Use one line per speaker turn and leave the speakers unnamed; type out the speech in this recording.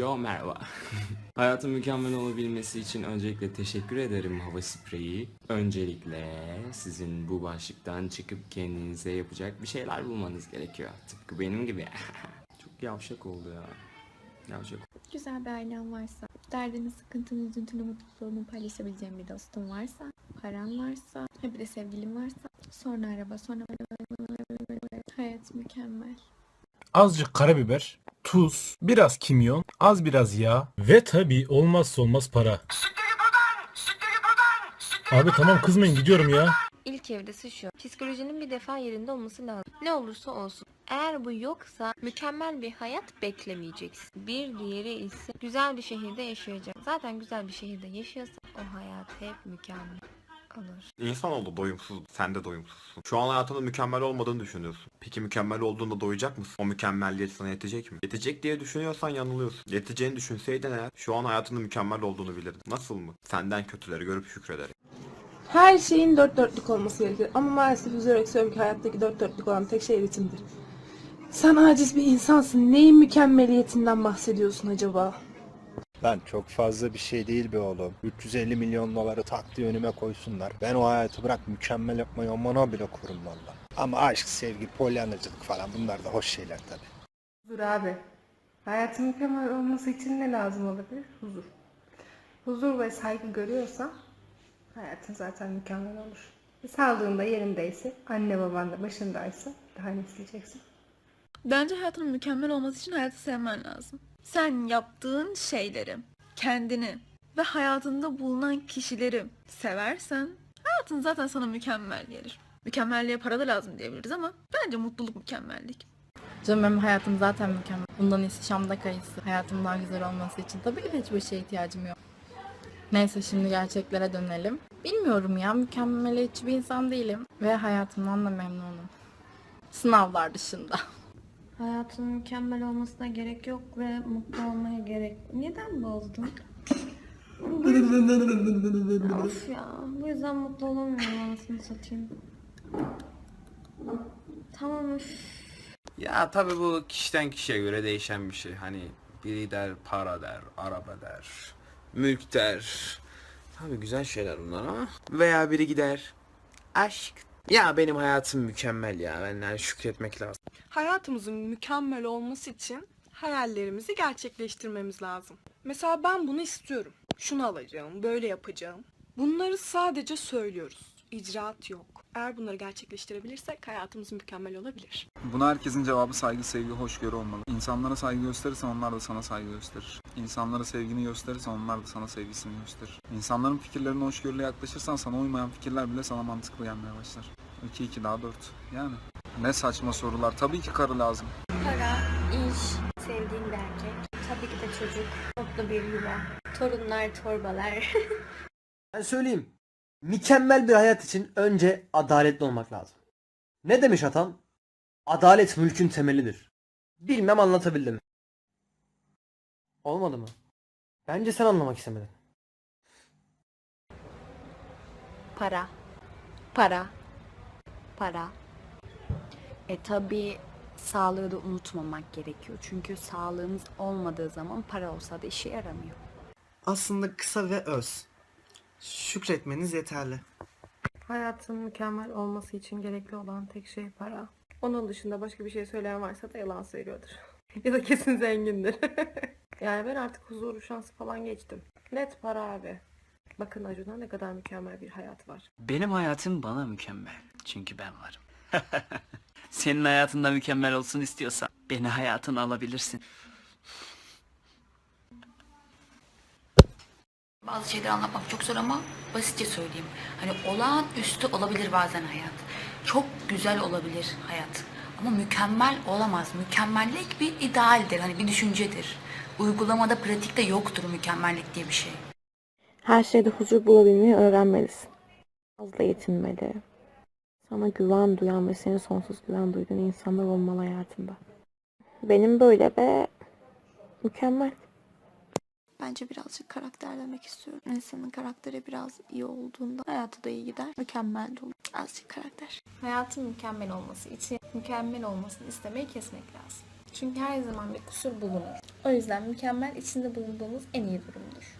Yo merhaba. Hayatın mükemmel olabilmesi için öncelikle teşekkür ederim hava spreyi. Öncelikle sizin bu başlıktan çıkıp kendinize yapacak bir şeyler bulmanız gerekiyor. Tıpkı benim gibi. Çok yavşak oldu ya. Yavşak.
Güzel bir ailen varsa, derdini, sıkıntını, üzüntünü, mutluluğunu paylaşabileceğin bir dostun varsa, paran varsa, bir de sevgilin varsa, sonra araba, sonra hayat mükemmel.
azıcık karabiber, tuz, biraz kimyon, az biraz yağ ve tabii olmazsa olmaz para. Abi tamam kızmayın gidiyorum ya.
İlk evresi şu. Psikolojinin bir defa yerinde olması lazım. Ne olursa olsun. Eğer bu yoksa mükemmel bir hayat beklemeyeceksin. Bir diğeri ise güzel bir şehirde yaşayacaksın. Zaten güzel bir şehirde yaşıyorsan o hayat hep mükemmel olur.
İnsanoğlu doyumsuz, sen de doyumsuzsun. Şu an hayatında mükemmel olmadığını düşünüyorsun. Peki mükemmel olduğunda doyacak mısın? O mükemmelliyet sana yetecek mi? Yetecek diye düşünüyorsan yanılıyorsun. Yeteceğini düşünseydin eğer şu an hayatında mükemmel olduğunu bilirdin. Nasıl mı? Senden kötüleri görüp şükrederek.
Her şeyin dört dörtlük olması gerekir. Ama maalesef üzülerek söylüyorum ki hayattaki dört dörtlük olan tek şey ritimdir. Sen aciz bir insansın. Neyin mükemmeliyetinden bahsediyorsun acaba?
Lan çok fazla bir şey değil be oğlum. 350 milyon doları taktı önüme koysunlar. Ben o hayatı bırak mükemmel yapmayı amana bile kurum valla. Ama aşk, sevgi, polyanacılık falan bunlar da hoş şeyler tabi.
Huzur abi. Hayatın mükemmel olması için ne lazım olabilir? Huzur. Huzur ve saygı görüyorsan hayatın zaten mükemmel olur. Sağlığın da yerindeyse, anne baban da başındaysa daha ne isteyeceksin?
Bence hayatının mükemmel olması için hayatı sevmen lazım. Sen yaptığın şeyleri, kendini ve hayatında bulunan kişileri seversen hayatın zaten sana mükemmel gelir. Mükemmelliğe para da lazım diyebiliriz ama bence mutluluk mükemmellik.
Canım benim hayatım zaten mükemmel. Bundan iyisi Şam'da kayısı. Hayatım daha güzel olması için tabii ki de hiçbir şeye ihtiyacım yok. Neyse şimdi gerçeklere dönelim. Bilmiyorum ya mükemmeliyetçi bir insan değilim. Ve hayatımdan da memnunum. Sınavlar dışında.
Hayatın mükemmel olmasına gerek yok ve mutlu olmaya gerek. Neden bozdun? of ya. Bu yüzden mutlu olamıyorum anasını satayım. Tamam üf.
Ya tabi bu kişiden kişiye göre değişen bir şey. Hani biri der para der, araba der, mülk der. Tabi güzel şeyler bunlar ama. Veya biri gider aşk. Ya benim hayatım mükemmel ya. Ben yani şükretmek lazım.
Hayatımızın mükemmel olması için hayallerimizi gerçekleştirmemiz lazım. Mesela ben bunu istiyorum. Şunu alacağım, böyle yapacağım. Bunları sadece söylüyoruz. İcraat yok. Eğer bunları gerçekleştirebilirsek hayatımız mükemmel olabilir.
Buna herkesin cevabı saygı, sevgi, hoşgörü olmalı. İnsanlara saygı gösterirsen onlar da sana saygı gösterir. İnsanlara sevgini gösterirsen onlar da sana sevgisini gösterir. İnsanların fikirlerine hoşgörüyle yaklaşırsan sana uymayan fikirler bile sana mantıklı gelmeye başlar. 2 2 daha 4. Yani ne saçma sorular. Tabii ki karı lazım.
Para, iş, sevdiğin bir erkek, tabii ki de çocuk, mutlu bir yuva, torunlar, torbalar.
Ben söyleyeyim. Mükemmel bir hayat için önce adaletli olmak lazım. Ne demiş atan? Adalet mülkün temelidir. Bilmem anlatabildim. Olmadı mı? Bence sen anlamak istemedin.
Para. Para. Para. E tabi sağlığı da unutmamak gerekiyor. Çünkü sağlığımız olmadığı zaman para olsa da işe yaramıyor.
Aslında kısa ve öz. Şükretmeniz yeterli.
Hayatın mükemmel olması için gerekli olan tek şey para. Onun dışında başka bir şey söyleyen varsa da yalan söylüyordur. ya da kesin zengindir. yani ben artık huzuru şansı falan geçtim. Net para abi. Bakın Acun'a ne kadar mükemmel bir hayat var.
Benim hayatım bana mükemmel. Çünkü ben varım. Senin hayatında mükemmel olsun istiyorsan beni hayatına alabilirsin.
Bazı şeyleri anlatmak çok zor ama basitçe söyleyeyim. Hani olağanüstü olabilir bazen hayat. Çok güzel olabilir hayat. Ama mükemmel olamaz. Mükemmellik bir idealdir. Hani bir düşüncedir. Uygulamada, pratikte yoktur mükemmellik diye bir şey.
Her şeyde huzur bulabilmeyi öğrenmelisin. Fazla yetinmeli. Sana güven duyan ve senin sonsuz güven duyduğun insanlar olmalı hayatında. Benim böyle ve mükemmel.
Bence birazcık karakterlemek istiyorum. İnsanın karakteri biraz iyi olduğunda hayatı da iyi gider. Mükemmel de olur. Azıcık karakter.
Hayatın mükemmel olması için mükemmel olmasını istemeyi kesmek lazım.
Çünkü her zaman bir kusur bulunur. O yüzden mükemmel içinde bulunduğumuz en iyi durumdur.